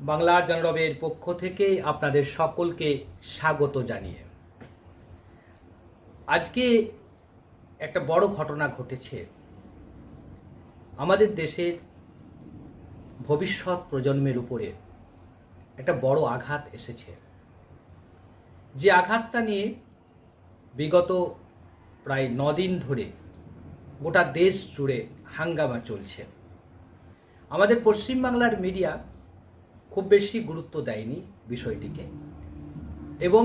বাংলা জানরবের পক্ষ থেকে আপনাদের সকলকে স্বাগত জানিয়ে। আজকে একটা বড় ঘটনা ঘটেছে। আমাদের দেশের ভবিষ্যৎ প্রজন্মের উপরে একটা বড় আঘাত এসেছে। যে আঘাতটা নিয়ে বিগত প্রায় নদিন ধরে গোটা দেশ জুড়ে হাঙ্গামা চলছে। আমাদের পশ্চিমবাংলার মিডিয়া খুব বেশি গুরুত্ব দেয়নি বিষয়টিকে। এবং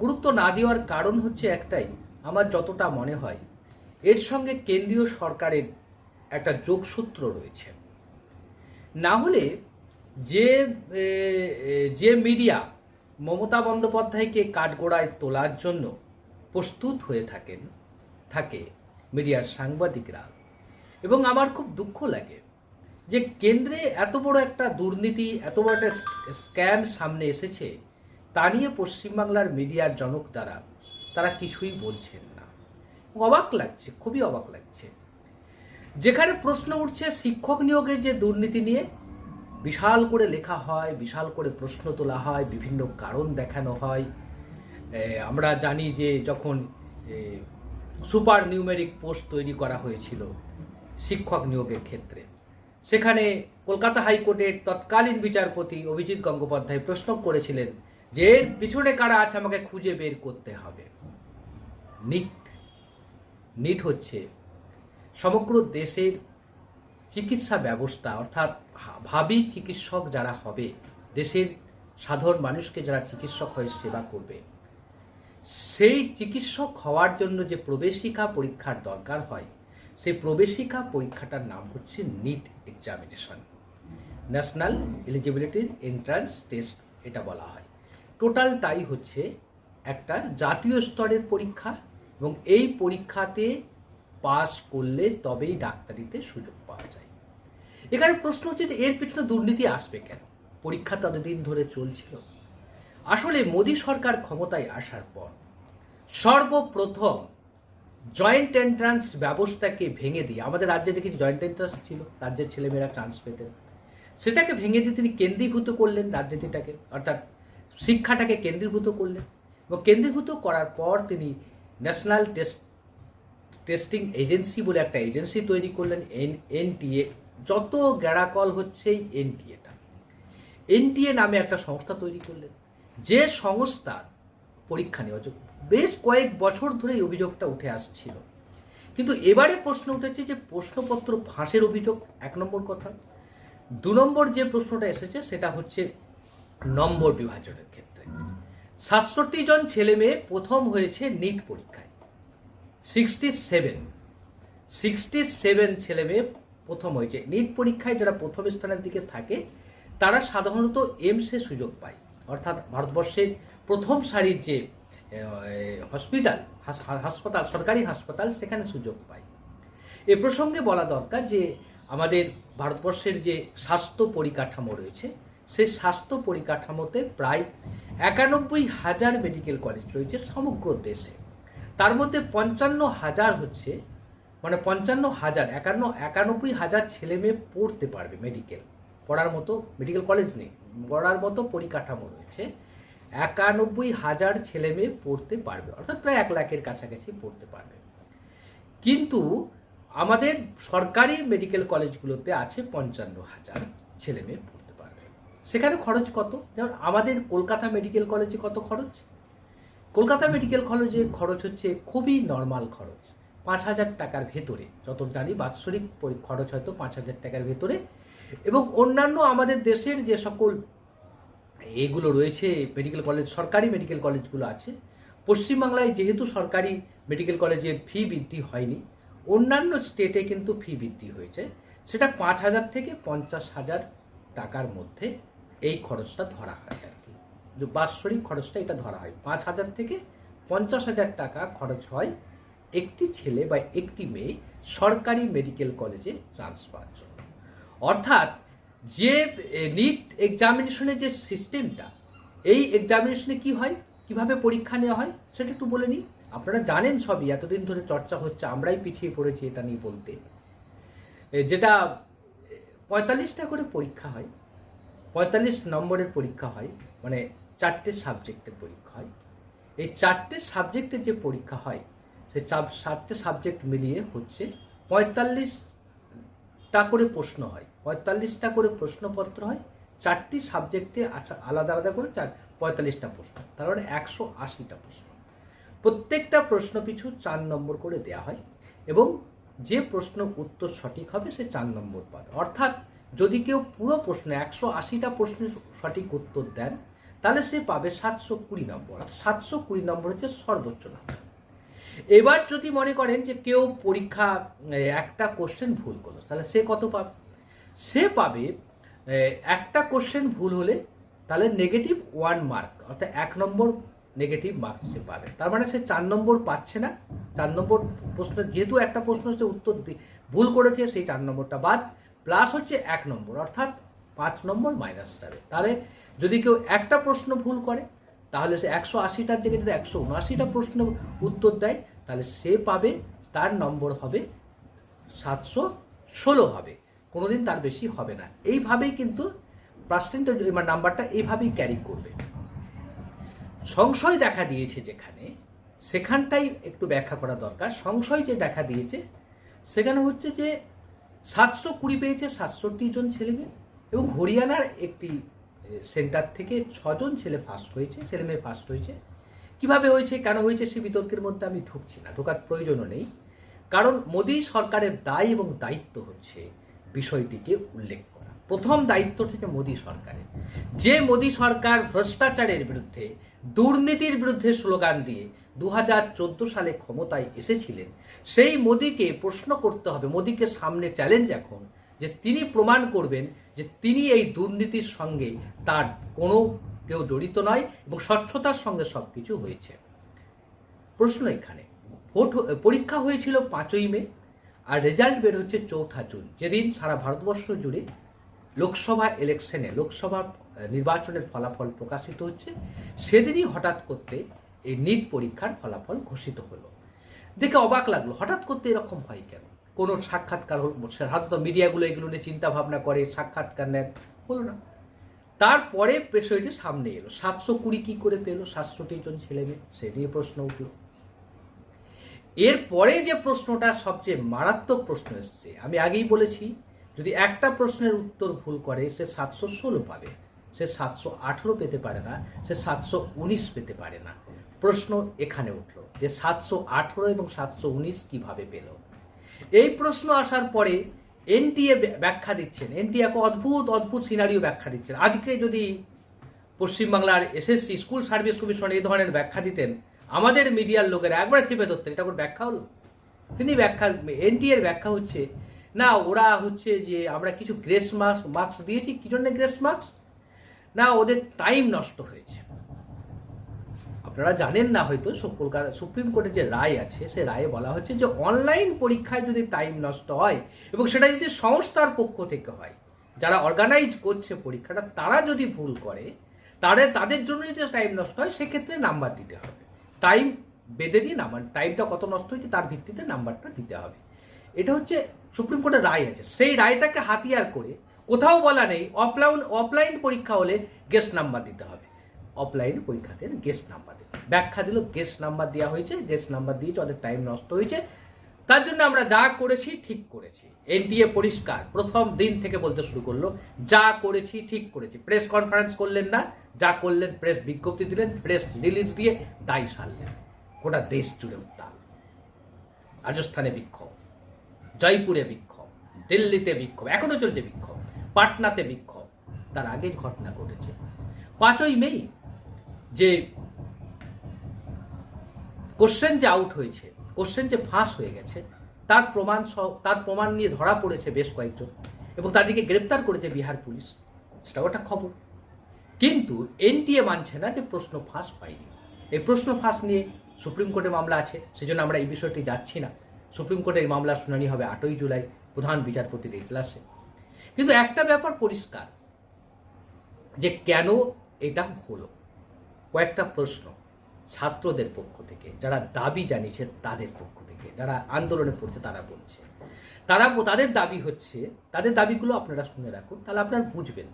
গুরুত্ব না দেওয়ার কারণ হচ্ছে একটাই, আমার যতটা মনে হয়, এর সঙ্গে কেন্দ্রীয় সরকারের একটা যোগসূত্র রয়েছে। না হলে যে যে মিডিয়া মমতা বন্দ্যোপাধ্যায়কে কাঠগোড়ায় তোলার জন্য প্রস্তুত হয়ে থাকেন, থাকে মিডিয়ার সাংবাদিকরা, এবং আমার খুব দুঃখ লাগে যে কেন্দ্রে এত বড় একটা দুর্নীতি, এত বড় একটা স্ক্যাম সামনে এসেছে, তা নিয়ে পশ্চিমবাংলার মিডিয়ার জনক দ্বারা তারা কিছুই বলছেন না। অবাক লাগছে, খুবই অবাক লাগছে। যেখানে প্রশ্ন উঠছে, শিক্ষক নিয়োগের যে দুর্নীতি নিয়ে, বিশাল করে লেখা হয়, বিশাল করে প্রশ্ন তোলা হয়, বিভিন্ন কারণ দেখানো হয়। আমরা জানি যে যখন সুপার নিউমেরিক পোস্ট তৈরি করা হয়েছিল শিক্ষক নিয়োগের ক্ষেত্রে সেখানে কলকাতা হাইকোর্টের তৎকালীন বিচারপতি অভিজিৎ গঙ্গোপাধ্যায় প্রশ্ন করেছিলেন যে এর পিছনে কারা আছে আমাকে খুঁজে বের করতে হবে? নিট নিট হচ্ছে সমগ্র দেশের চিকিৎসা ব্যবস্থা, অর্থাৎ ভাবি চিকিৎসক যারা হবে, দেশের সাধারণ মানুষকে যারা চিকিৎসক হয়ে সেবা করবে, সেই চিকিৎসক হওয়ার জন্য যে প্রবেশিকা পরীক্ষার দরকার হয় সেই প্রবেশিকা পরীক্ষাটার নাম হচ্ছে NEET examination national eligibility entrance test এটা বলা হয়। টোটাল তাই হচ্ছে একটা জাতীয় স্তরের পরীক্ষা এবং এই পরীক্ষাতে পাস করলে তবেই ডাক্তারিতে সুযোগ পাওয়া যায়। এখানে প্রশ্ন হচ্ছে যে এর পিছনে দুর্নীতি আসবে কেন? পরীক্ষা ততদিন ধরে চলছিল। আসলে মোদী সরকার ক্ষমতায় আসার পর সর্বপ্রথম জয়েন্ট এন্ট্রান্স ব্যবস্থাকে ভেঙে দিয়ে, আমাদের রাজ্যে দেখি জয়েন্ট এন্ট্রান্স ছিল, রাজ্যের ছেলেমেয়েরা চান্স পেতেন। সেটাকে ভেঙে দিয়ে তিনি কেন্দ্রীভূত করলেন রাজনীতিটাকে, অর্থাৎ শিক্ষাটাকে কেন্দ্রীভূত করলেন। এবং কেন্দ্রীভূত করার পর তিনি ন্যাশনাল টেস্ট টেস্টিং এজেন্সি বলে একটা এজেন্সি তৈরি করলেন এন এনটিএ যত গ্যারাকল হচ্ছে এনটিএটা এনটিএ নামে একটা সংস্থা তৈরি করলেন, যে সংস্থার পরীক্ষা নেওয়া যোগ্য। বেশ কয়েক বছর ধরে এই অভিযোগটা উঠে আসছিল। কিন্তু এবারে প্রশ্ন উঠেছে যে প্রশ্নপত্র ফাঁসের অভিযোগ, এক নম্বর কথা। দু নম্বর যে প্রশ্নটা এসেছে সেটা হচ্ছে নম্বর বিভাজনের ক্ষেত্রে। সাতষট্টি জন ছেলে মেয়ে প্রথম হয়েছে নিট পরীক্ষায়। সিক্সটি সেভেন সিক্সটি সেভেন ছেলে মেয়ে প্রথম হয়েছে। নিট পরীক্ষায় যারা প্রথম স্থানের দিকে থাকে, তারা সাধারণত এমসে সুযোগ পায়। অর্থাৎ ভারতবর্ষের প্রথম সারির যে হসপিটাল হাসপাতাল, সরকারি হাসপাতাল সেখানে সুযোগ পায় এ প্রসঙ্গে বলা দরকার যে, আমাদের ভারতবর্ষের যে স্বাস্থ্য পরিকাঠামো রয়েছে, সেই স্বাস্থ্য পরিকাঠামোতে প্রায় একানব্বই হাজার মেডিকেল কলেজ রয়েছে সমগ্র দেশে। তার মধ্যে পঞ্চান্ন হাজার হচ্ছে মানে পঞ্চান্ন হাজার, একান্ন, একানব্বই হাজার ছেলে মেয়ে পড়তে পারবে মেডিকেল। পড়ার মতো, মেডিকেল কলেজ নেই, পড়ার মতো পরিকাঠামো রয়েছে। একানব্বই হাজার ছেলে মেয়ে পড়তে পারবে, অর্থাৎ প্রায় এক লাখের কাছাকাছি পড়তে পারবে। কিন্তু আমাদের সরকারি মেডিকেল কলেজগুলোতে আছে পঞ্চান্ন হাজার ছেলে মেয়ে পড়তে পারবে। সেখানে খরচ কত? যেমন আমাদের কলকাতা মেডিকেল কলেজে কত খরচ? কলকাতা মেডিকেল কলেজে খরচ হচ্ছে খুবই নর্মাল খরচ। পাঁচ হাজার টাকার ভেতরে, যত জানি বাৎসরিক খরচ হয়তো পাঁচ হাজার টাকার ভেতরে। এবং অন্যান্য আমাদের দেশের যে সকল এগুলো রয়েছে মেডিকেল কলেজ সরকারি মেডিকেল কলেজগুলো আছে। পশ্চিমবাংলায় যেহেতু সরকারি মেডিকেল কলেজের ফি বৃদ্ধি হয়নি, অন্যান্য স্টেটে কিন্তু ফি বৃদ্ধি হয়েছে। সেটা পাঁচ হাজার থেকে পঞ্চাশ হাজার টাকার মধ্যে এই খরচটা ধরা হয় আর কি। যে বাৎসরিক খরচটা এটা ধরা হয়। পাঁচ হাজার থেকে পঞ্চাশ হাজার টাকা খরচ হয় একটি ছেলে বা একটি মেয়ে সরকারি মেডিকেল কলেজে ট্রান্সফার জন্য। অর্থাৎ যে নিট এক্সামিনেশনের যে সিস্টেমটা এই এক্সামিনেশনে কি হয়? কীভাবে পরীক্ষা নেওয়া হয়? সেটা একটু বলে নিই। আপনারা জানেন সবই, এতদিন ধরে চর্চা হচ্ছে, আমরাই পিছিয়ে পড়েছি এটা নিয়ে বলতে। যেটা পঁয়তাল্লিশটা করে পরীক্ষা হয়, পঁয়তাল্লিশ নম্বরের পরীক্ষা হয় মানে চারটে সাবজেক্টের পরীক্ষা হয়। এই চারটে সাবজেক্টের যে পরীক্ষা হয় সেই চার- চারটে সাবজেক্ট মিলিয়ে হচ্ছে পঁয়তাল্লিশটা করে প্রশ্ন হয়, পঁয়তাল্লিশটা করে প্রশ্নপত্র হয়, চারটি সাবজেক্টে আচ্ছা আলাদা আলাদা করে চার, পঁয়তাল্লিশটা প্রশ্ন, তার মানে একশো আশিটা প্রশ্ন। প্রত্যেকটা প্রশ্ন পিছু চার নম্বর করে দেয়া হয় এবং যে প্রশ্ন উত্তর সঠিক হবে সে চার নম্বর পাবে। অর্থাৎ যদি কেউ পুরো প্রশ্ন একশো আশিটা প্রশ্নের সঠিক উত্তর দেন, তাহলে সে পাবে সাতশো কুড়ি নম্বর। আর সাতশো কুড়ি নম্বর হচ্ছে সর্বোচ্চ নম্বর এবার যদি মনে করেন যে কেউ পরীক্ষা একটা কোশ্চেন ভুল করল, তাহলে সে কত পাবে? সে পাবে একটা কোশ্চেন ভুল হলে তাহলে নেগেটিভ ওয়ান মার্ক অর্থাৎ এক নম্বর নেগেটিভ মার্ক সে পাবে। তার মানে সে চার নম্বর পাচ্ছে না। চার নম্বর প্রশ্ন, যেহেতু একটা প্রশ্ন সে উত্তর ভুল করেছে, সেই চার নম্বরটা বাদ। প্লাস হচ্ছে এক নম্বর, অর্থাৎ পাঁচ নম্বর মাইনাস যাবে। তাহলে যদি কেউ একটা প্রশ্ন ভুল করে তাহলে সে একশো আশিটার জায়গায় যদি একশো উনআশিটা প্রশ্ন উত্তর দেয়, তাহলে সে পাবে, তার নম্বর হবে সাতশো ষোলো হবে। কোনো দিন তার বেশি হবে না। এইভাবেই কিন্তু পার্সেন্টেজ মানে নাম্বারটা এইভাবেই ক্যারি করবে। সংশয় দেখা দিয়েছে যেখানে, সেখানটাই একটু ব্যাখ্যা করা দরকার। সংশয় যে দেখা দিয়েছে, সেখানে হচ্ছে যে সাতশো কুড়ি পেয়েছে সাতষট্টি জন ছেলে মেয়ে এবং হরিয়ানার একটি সেন্টার থেকে ছজন ছেলে ফার্স্ট হয়েছে, ছেলে মেয়ে ফার্স্ট হয়েছে। কীভাবে হয়েছে, কেন হয়েছে সে বিতর্কের মধ্যে আমি ঢুকছি না, ঢোকার প্রয়োজনও নেই। কারণ মোদী সরকারের দায় এবং দায়িত্ব হচ্ছে বিষয়টিকে উল্লেখ করা। প্রথম দায়িত্ব থেকে মোদী সরকারের। যে মোদী সরকার ভ্রষ্টাচারের বিরুদ্ধে, দুর্নীতির বিরুদ্ধে স্লোগান দিয়ে দু হাজার চোদ্দ সালে ক্ষমতায় এসেছিলেন, সেই মোদীকে প্রশ্ন করতে হবে। মোদীকে সামনে চ্যালেঞ্জ এখন যে তিনি প্রমাণ করবেন যে তিনি এই দুর্নীতির সঙ্গে তার কোনো কেউ জড়িত নয় এবং স্বচ্ছতার সঙ্গে সব কিছু হয়েছে। প্রশ্ন এখানে, ভোট পরীক্ষা হয়েছিল পাঁচই মে আর রেজাল্ট বের হচ্ছে চৌঠা জুন। যেদিন সারা ভারতবর্ষ জুড়ে লোকসভা ইলেকশনে লোকসভা নির্বাচনের ফলাফল প্রকাশিত হচ্ছে, সেদিনই হঠাৎ করতে এই নিট পরীক্ষার ফলাফল ঘোষিত হলো। দেখে অবাক লাগল, হঠাৎ করতে এরকম হয় কেন? কোনো সাক্ষাৎকার সাধারণত মিডিয়াগুলো এগুলো নিয়ে চিন্তা ভাবনা করে, সাক্ষাৎকার নেন। হলো না। তারপরে বিষয়টি সামনে এলো। সাতশো কুড়ি কী করে পেল? সাতষট্টি জন ছেলে মেয়ে, সে নিয়ে প্রশ্ন উঠল। এরপরে যে প্রশ্নটা সবচেয়ে মারাত্মক প্রশ্ন এসছে, আমি আগেই বলেছি, যদি একটা প্রশ্নের উত্তর ভুল করে, সে সাতশো ষোলো পাবে। সে সাতশো আঠেরো পেতে পারে না, সে সাতশো উনিশ পেতে পারে না। প্রশ্ন এখানে উঠল যে সাতশো আঠেরো এবং সাতশো উনিশ কীভাবে পেল? এই প্রশ্ন আসার পরে এনটিএ ব্যাখ্যা দিচ্ছেন। এনটিএ এক অদ্ভুত অদ্ভুত সিনারিও ব্যাখ্যা দিচ্ছেন। আজকে যদি পশ্চিমবাংলার এসএসসি স্কুল সার্ভিস কমিশন এই ধরনের ব্যাখ্যা দিতেন, আমাদের মিডিয়ার লোকেরা একবার চেপে ধরতেন, এটা কোনো ব্যাখ্যা হলো? তিনি ব্যাখ্যা, এনটিএর ব্যাখ্যা হচ্ছে, না, ওরা হচ্ছে যে আমরা কিছু গ্রেস মার্কস মার্কস দিয়েছি। কি জন্য গ্রেস মার্কস? না, ওদের টাইম নষ্ট হয়েছে। আপনারা জানেন না হয়তো কলকাতা, সুপ্রিম কোর্টের যে রায় আছে, সে রায়ে বলা হচ্ছে যে অনলাইন পরীক্ষায় যদি টাইম নষ্ট হয় এবং সেটা যদি সংস্থার পক্ষ থেকে হয়, যারা অর্গানাইজ করছে পরীক্ষাটা, তারা যদি ভুল করে, তাদের তাদের জন্য যদি টাইম নষ্ট হয়, সেক্ষেত্রে নাম্বার দিতে হবে। টাইম বেঁধে দিয়ে নাম্বার, টাইমটা কত নষ্ট হয়েছে তার ভিত্তিতে নাম্বারটা দিতে হবে। এটা হচ্ছে সুপ্রিম কোর্টের রায় আছে। সেই রায়টাকে হাতিয়ার করে কোথাও বলা নেই, অফলাইন অফলাইন পরীক্ষা হলে গেস্ট নাম্বার দিতে হবে। অফলাইন পরীক্ষাতে গেস্ট নাম্বার দেবে ব্যাখ্যা দিল গেস্ট নাম্বার দেওয়া হয়েছে গেস্ট নাম্বার দিয়েছে, ওদের টাইম নষ্ট হয়েছে। তার জন্য আমরা যা করেছি, ঠিক করেছি। এনটিএ পরিষ্কার, প্রথম দিন থেকে বলতে শুরু করল, যা করেছি, ঠিক করেছি। প্রেস কনফারেন্স করলেন না, যা করলেন প্রেস বিজ্ঞপ্তি দিলেন প্রেস রিলিজ দিয়ে দায় সারলেন। গোটা দেশ জুড়ে উত্তাল। রাজস্থানে বিক্ষোভ, জয়পুরে বিক্ষোভ, দিল্লিতে বিক্ষোভ, এখনও চলছে বিক্ষোভ, পাটনাতে বিক্ষোভ। তার আগে ঘটনা ঘটেছে। পাঁচই মে যে কোশ্চেন যে আউট হয়েছে কোশ্চেন যে ফাঁস হয়ে গেছে, তার প্রমাণ সহ, তার প্রমাণ নিয়ে ধরা পড়েছে বেশ কয়েকজন এবং তাদেরকে গ্রেপ্তার করেছে বিহার পুলিশ। সেটাও একটা খবর। কিন্তু এনটিএ মানছে না যে প্রশ্ন ফাঁস হয়নি। এই প্রশ্ন ফাঁস নিয়ে সুপ্রিম কোর্টে মামলা আছে, সেজন্য আমরা এই বিষয়টি যাচ্ছি না। সুপ্রিম কোর্টে এই মামলার শুনানি হবে আটই জুলাই, প্রধান বিচারপতির এজলাসে কিন্তু একটা ব্যাপার পরিষ্কার, যে কেন এটা হলো? কয়েকটা প্রশ্ন ছাত্রদের পক্ষ থেকে, যারা দাবি জানিয়েছে তাদের পক্ষ থেকে, যারা আন্দোলনে পড়ছে তারা বলছে। তারা তাদের দাবি হচ্ছে, তাদের দাবিগুলো আপনারা শুনে রাখুন, তাহলে আপনারা বুঝবেন।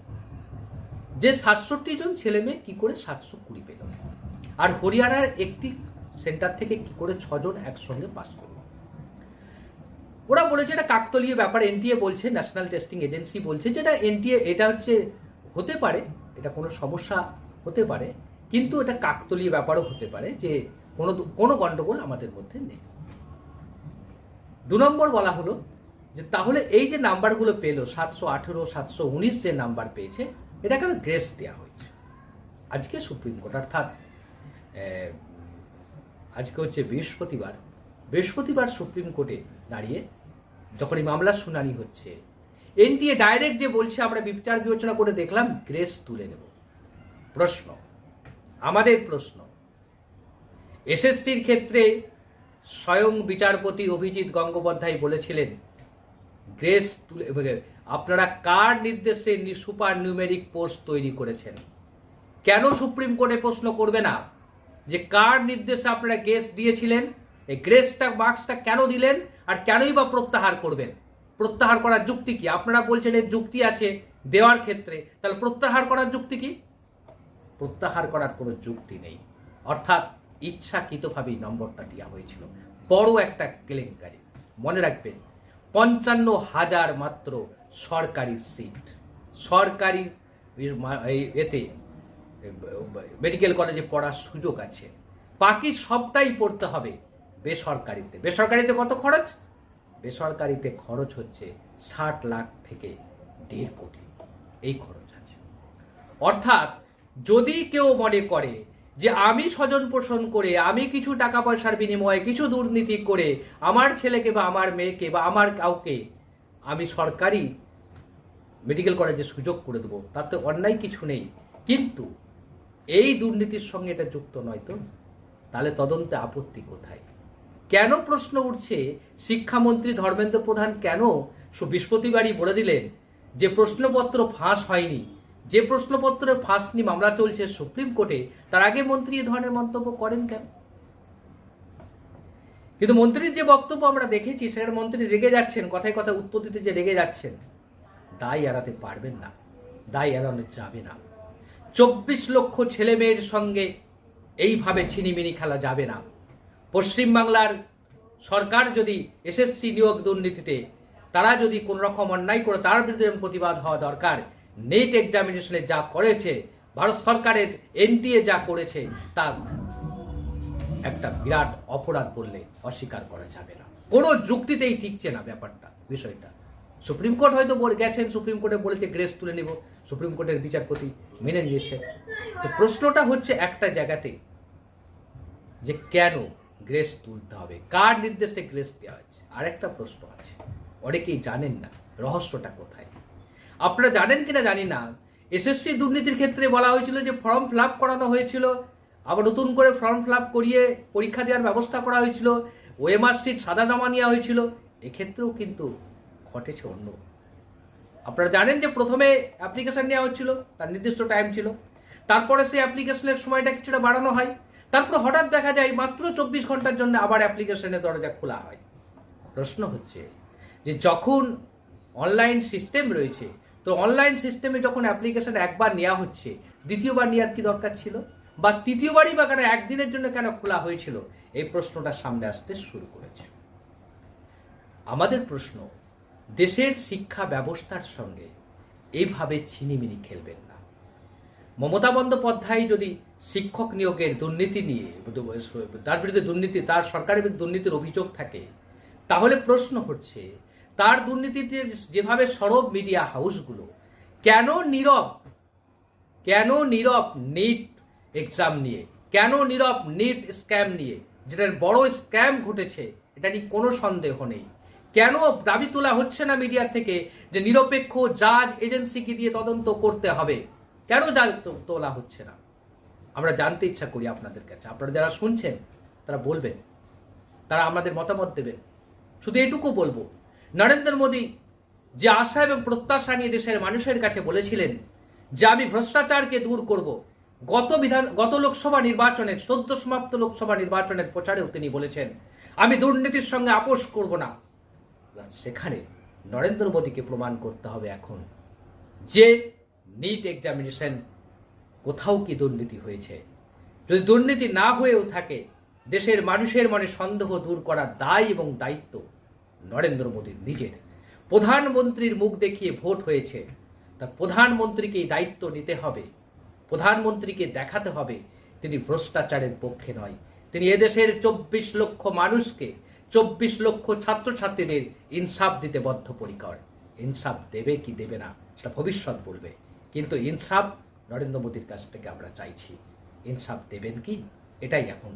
যে সাতষট্টি জন ছেলে মেয়ে কী করে সাতশো কুড়ি পেল? আর হরিয়ানার একটি সেন্টার থেকে কি করে ছজন একসঙ্গে পাস করল? ওরা বলেছে এটা কাকতলীয় ব্যাপার, এনটিএ বলছে, ন্যাশনাল টেস্টিং এজেন্সি বলছে, যেটা এনটিএ, এটা হচ্ছে হতে পারে, এটা কোনো সমস্যা হতে পারে কিন্তু এটা কাকতলীয় ব্যাপারও হতে পারে যে কোনো কোনো গণ্ডগোল আমাদের মধ্যে নেই। দু নম্বর বলা হলো যে তাহলে এই যে নাম্বারগুলো পেল, সাতশো আঠেরো, সাতশো উনিশ যে নাম্বার পেয়েছে, এটাকে গ্রেস দেওয়া হয়েছে। আজকে সুপ্রিম কোর্ট, অর্থাৎ আজকে হচ্ছে বৃহস্পতিবার। বৃহস্পতিবার সুপ্রিম কোর্টে দাঁড়িয়ে যখন এই মামলার শুনানি হচ্ছে, এনটিএ ডাইরেক্ট যে বলছে, আমরা বিচার বিবেচনা করে দেখলাম গ্রেস তুলে নেব। প্রশ্ন আমাদের প্রশ্ন। এসএসসির ক্ষেত্রে স্বয়ং বিচারপতি অভিজিৎ গঙ্গোপাধ্যায় বলেছিলেন, গ্রেস তুলে আপনারা কার নির্দেশে সুপার নিউমেরিক পোস্ট তৈরি করেছেন? কেন সুপ্রিম কোর্টে প্রশ্ন করবে না? যে কার নির্দেশে আপনারা গ্রেস দিয়েছিলেন? এই গ্রেসটা, মার্কসটা কেন দিলেন? আর কেনই বা প্রত্যাহার করবেন? প্রত্যাহার করার যুক্তি কি? আপনারা বলছেন এর যুক্তি আছে দেওয়ার ক্ষেত্রে, তাহলে প্রত্যাহার করার যুক্তি কি? প্রত্যাহার করার কোনো যুক্তি নেই। অর্থাৎ ইচ্ছাকৃতভাবেই নম্বরটা দেওয়া হয়েছিল। বড় একটা কেলেঙ্কারি। মনে রাখবেন, পঞ্চান্ন হাজার মাত্র সরকারি সিট। সরকারি এতে মেডিকেল কলেজে পড়ার সুযোগ আছে। বাকি সবটাই পড়তে হবে বেসরকারিতে। বেসরকারিতে কত খরচ? বেসরকারিতে খরচ হচ্ছে ষাট লাখ থেকে দেড় কোটি। এই খরচ আছে। অর্থাৎ যদি কেউ মনে করে যে আমি স্বজন পোষণ করে, আমি কিছু টাকা পয়সার বিনিময়ে কিছু দুর্নীতি করে আমার ছেলেকে বা আমার মেয়েকে বা আমার কাউকে আমি সরকারি মেডিকেল কলেজে সুযোগ করে দেবো, তাতে অন্যায় কিছু নেই। কিন্তু এই দুর্নীতির সঙ্গে এটা যুক্ত নয় তো? তাহলে তদন্তে আপত্তি কোথায়? কেন প্রশ্ন উঠছে? শিক্ষামন্ত্রী ধর্মেন্দ্র প্রধান কেন বৃহস্পতিবারই বলে দিলেন যে প্রশ্নপত্র ফাঁস হয়নি। যে প্রশ্নপত্রে ফাঁস নিয়ে মামলা চলছে সুপ্রিম কোর্টে, তার আগে মন্ত্রী এ ধরনের মন্তব্য করেন কেন? কিন্তু মন্ত্রীর যে বক্তব্য আমরা দেখেছি সেখানে মন্ত্রী রেগে যাচ্ছেন, কথায় কথায় উত্তর দিতে যে রেগে যাচ্ছেন, দায় এড়াতে পারবেন না, দায় এড়ানো যাবে না। চব্বিশ লক্ষ ছেলে মেয়ের সঙ্গে এইভাবে ছিনিমিনি খেলা যাবে না। পশ্চিমবাংলার সরকার যদি এসএসসি নিয়োগ দুর্নীতিতে, তারা যদি কোনো রকম অন্যায় করে, তার বিরুদ্ধে প্রতিবাদ হওয়া দরকার নেট এক্সামিনেশনে যা করেছে, ভারত সরকারের এনটিএ যা করেছে, তা একটা বিরাট অপরাধ বললে অস্বীকার করা যাবে না। কোনো যুক্তিতেই ঠিকছে না ব্যাপারটা, বিষয়টা। সুপ্রিম কোর্ট হয়তো গেছেন, সুপ্রিম কোর্টে বলেছে গ্রেস তুলে নেব, সুপ্রিম কোর্টের বিচারপতি মেনে নিয়েছে। তো প্রশ্নটা হচ্ছে একটা জায়গাতে যে কেন গ্রেস তুলতে হবে? কার নির্দেশে গ্রেস দেওয়া হচ্ছে আরেকটা প্রশ্ন আছে, অনেকেই জানেন না, রহস্যটা কোথায়? আপনারা জানেন কিনা জানি না। এসএসসি দুর্নীতির ক্ষেত্রে বলা হয়েছিল যে ফর্ম ফিল করানো হয়েছিল। আবার নতুন করে ফর্ম ফিল করিয়ে পরীক্ষা দেওয়ার ব্যবস্থা করা হয়েছিল। ওএমআর সিট সাদা জমা নেওয়া হয়েছিল। এক্ষেত্রেও কিন্তু ঘটেছে অন্য। আপনারা জানেন যে প্রথমে অ্যাপ্লিকেশন নেওয়া হচ্ছিল, তার নির্দিষ্ট টাইম ছিল। তারপরে সেই অ্যাপ্লিকেশনের সময়টা কিছুটা বাড়ানো হয়। তারপর হঠাৎ দেখা যায় মাত্র চব্বিশ ঘণ্টার জন্য আবার অ্যাপ্লিকেশনের দরজা খোলা হয়। প্রশ্ন হচ্ছে যে যখন অনলাইন সিস্টেম রয়েছে তো অনলাইন সিস্টেমে যখন অ্যাপ্লিকেশন একবার নেওয়া হচ্ছে, দ্বিতীয়বার নেওয়ার কি দরকার ছিল? বা তৃতীয়বারই বা কেন একদিনের জন্য কেন খোলা হয়েছিল? এই প্রশ্নটা সামনে আসতে শুরু করেছে। আমাদের প্রশ্ন, দেশের শিক্ষা ব্যবস্থার সঙ্গে এইভাবে ছিনিমিনি খেলবেন না। মমতা বন্দ্যোপাধ্যায় যদি শিক্ষক নিয়োগের দুর্নীতি নিয়ে, তার বিরুদ্ধে দুর্নীতি, তার সরকারের দুর্নীতির অভিযোগ থাকে, তাহলে প্রশ্ন হচ্ছে তার দুর্নীতিতে যেভাবে সরব মিডিয়া হাউসগুলো কেন নীরব? কেন নীরব নিট এক্সাম নিয়ে? কেন নীরব নিট স্ক্যাম নিয়ে? যেটার বড় স্ক্যাম ঘটেছে, এটা নিয়ে কোনো সন্দেহ নেই। কেন দাবি তোলা হচ্ছে না মিডিয়া থেকে যে নিরপেক্ষ জাজ এজেন্সিকে দিয়ে তদন্ত করতে হবে? কেন জাজ তোলা হচ্ছে না? আমরা জানতে ইচ্ছা করি আপনাদের কাছে। আপনারা যারা শুনছেন, তারা বলবেন। তারা আমাদের মতামত দেবেন। শুধু এটুকু বলব নরেন্দ্র মোদী যে আশা এবং প্রত্যাশা নিয়ে দেশের মানুষের কাছে বলেছিলেন যে আমি ভ্রষ্টাচারকে দূর করব, গত বিধান, গত লোকসভা নির্বাচনের সদ্য সমাপ্ত লোকসভা নির্বাচনের প্রচারেও তিনি বলেছেন, আমি দুর্নীতির সঙ্গে আপোষ করব না। সেখানে নরেন্দ্র মোদীকে প্রমাণ করতে হবে এখন যে নিট এক্সামিনেশন কোথাও কি দুর্নীতি হয়েছে। যদি দুর্নীতি না হয়েও থাকে, দেশের মানুষের মনে সন্দেহ দূর করার দায় এবং দায়িত্ব নরেন্দ্র মোদীর নিজের। প্রধানমন্ত্রীর মুখ দেখিয়ে ভোট হয়েছে। তা প্রধানমন্ত্রীকে এই দায়িত্ব নিতে হবে। প্রধানমন্ত্রীকে দেখাতে হবে তিনি ভ্রষ্টাচারের পক্ষে নয়। তিনি এদেশের চব্বিশ লক্ষ মানুষকে, চব্বিশ লক্ষ ছাত্রছাত্রীদের ইনসাফ দিতে বদ্ধপরিকর। ইনসাফ দেবে কি দেবে না, সেটা ভবিষ্যৎ বলবে। কিন্তু ইনসাফ নরেন্দ্র মোদীর কাছ থেকে আমরা চাইছি। ইনসাফ দেবেন কি? এটাই এখন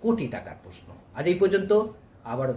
কোটি টাকার প্রশ্ন। আজ এই পর্যন্ত আবার